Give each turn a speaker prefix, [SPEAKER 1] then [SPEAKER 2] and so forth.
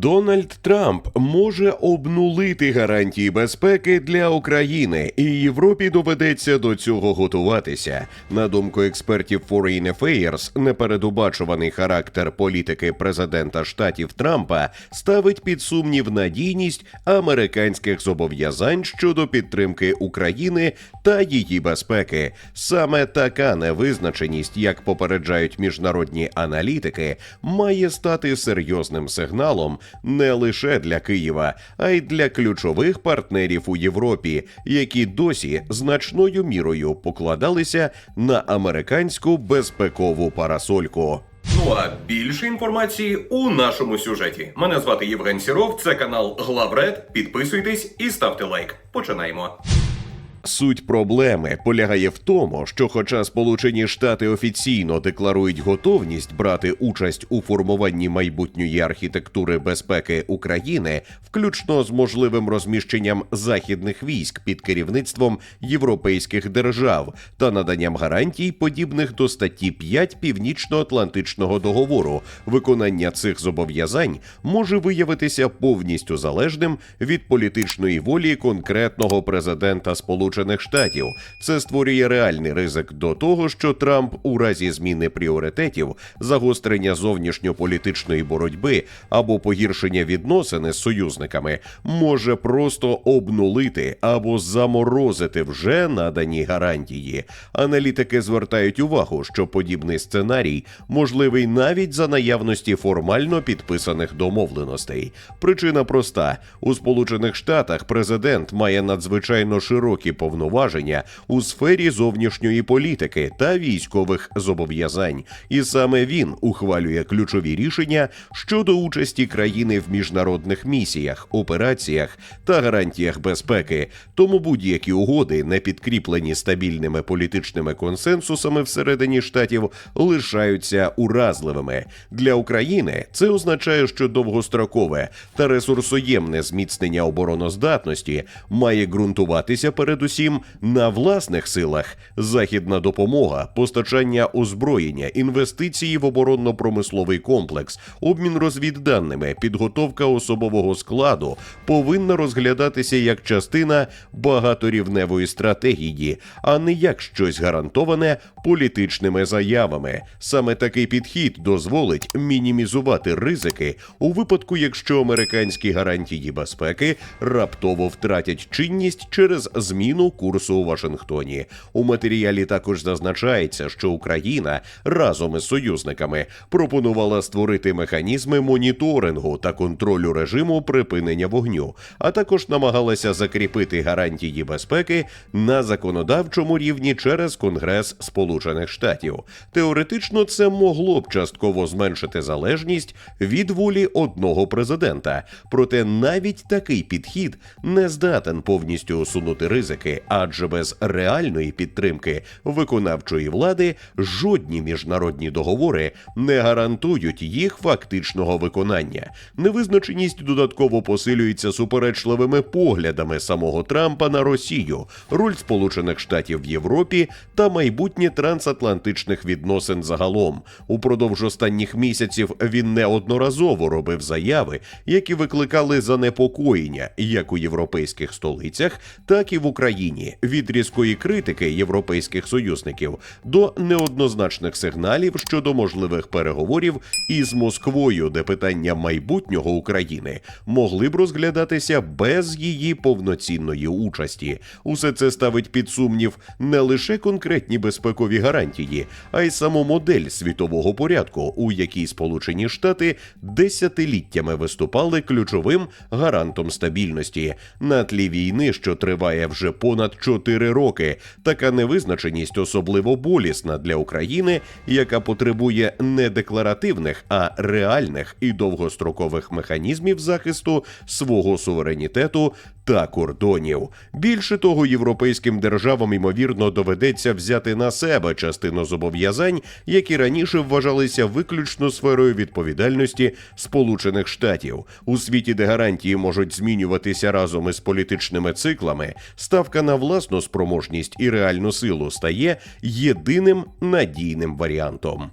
[SPEAKER 1] Дональд Трамп може обнулити гарантії безпеки для України, і Європі доведеться до цього готуватися. На думку експертів Foreign Affairs, непередбачуваний характер політики президента штатів Трампа ставить під сумнів надійність американських зобов'язань щодо підтримки України та її безпеки. Саме така невизначеність, як попереджають міжнародні аналітики, має стати серйозним сигналом не лише для Києва, а й для ключових партнерів у Європі, які досі значною мірою покладалися на американську безпекову парасольку.
[SPEAKER 2] Ну а більше інформації у нашому сюжеті. Мене звати Євген Сіров, це канал Главред. Підписуйтесь і ставте лайк. Починаємо.
[SPEAKER 1] Суть проблеми полягає в тому, що, хоча Сполучені Штати офіційно декларують готовність брати участь у формуванні майбутньої архітектури безпеки України, включно з можливим розміщенням західних військ під керівництвом європейських держав та наданням гарантій, подібних до статті 5 Північно-Атлантичного договору, виконання цих зобов'язань може виявитися повністю залежним від політичної волі конкретного президента Сполучених Штатів. Це створює реальний ризик до того, що Трамп у разі зміни пріоритетів, загострення зовнішньополітичної боротьби або погіршення відносини з союзниками може просто обнулити або заморозити вже надані гарантії. Аналітики звертають увагу, що подібний сценарій можливий навіть за наявності формально підписаних домовленостей. Причина проста: у Сполучених Штатах президент має надзвичайно широкі повноваження у сфері зовнішньої політики та військових зобов'язань, і саме він ухвалює ключові рішення щодо участі країни в міжнародних місіях, операціях та гарантіях безпеки. Тому будь-які угоди, не підкріплені стабільними політичними консенсусами всередині штатів, лишаються уразливими для України. Це означає, що довгострокове та ресурсоємне зміцнення обороноздатності має ґрунтуватися передусім на власних силах. Західна допомога, постачання озброєння, інвестиції в оборонно-промисловий комплекс, обмін розвідданими, підготовка особового складу повинна розглядатися як частина багаторівневої стратегії, а не як щось гарантоване політичними заявами. Саме такий підхід дозволить мінімізувати ризики у випадку, якщо американські гарантії безпеки раптово втратять чинність через зміну курсу у Вашингтоні. У матеріалі також зазначається, що Україна разом із союзниками пропонувала створити механізми моніторингу та контролю режиму припинення вогню, а також намагалася закріпити гарантії безпеки на законодавчому рівні через Конгрес Сполучених Штатів. Теоретично це могло б частково зменшити залежність від волі одного президента. Проте навіть такий підхід не здатен повністю усунути ризики, адже без реальної підтримки виконавчої влади жодні міжнародні договори не гарантують їх фактичного виконання. Невизначеність додатково посилюється суперечливими поглядами самого Трампа на Росію, роль Сполучених Штатів в Європі та майбутнє трансатлантичних відносин загалом. Упродовж останніх місяців він неодноразово робив заяви, які викликали занепокоєння як у європейських столицях, так і в Україні від різкої критики європейських союзників до неоднозначних сигналів щодо можливих переговорів із Москвою, де питання майбутнього України могли б розглядатися без її повноцінної участі. Усе це ставить під сумнів не лише конкретні безпекові гарантії, а й саму модель світового порядку, у якій Сполучені Штати десятиліттями виступали ключовим гарантом стабільності на тлі війни, що триває вже понад 4 роки. Така невизначеність особливо болісна для України, яка потребує не декларативних, а реальних і довгострокових механізмів захисту свого суверенітету та кордонів. Більше того, європейським державам ймовірно доведеться взяти на себе частину зобов'язань, які раніше вважалися виключно сферою відповідальності Сполучених Штатів. У світі, де гарантії можуть змінюватися разом із політичними циклами, ставка на власну спроможність і реальну силу стає єдиним надійним варіантом.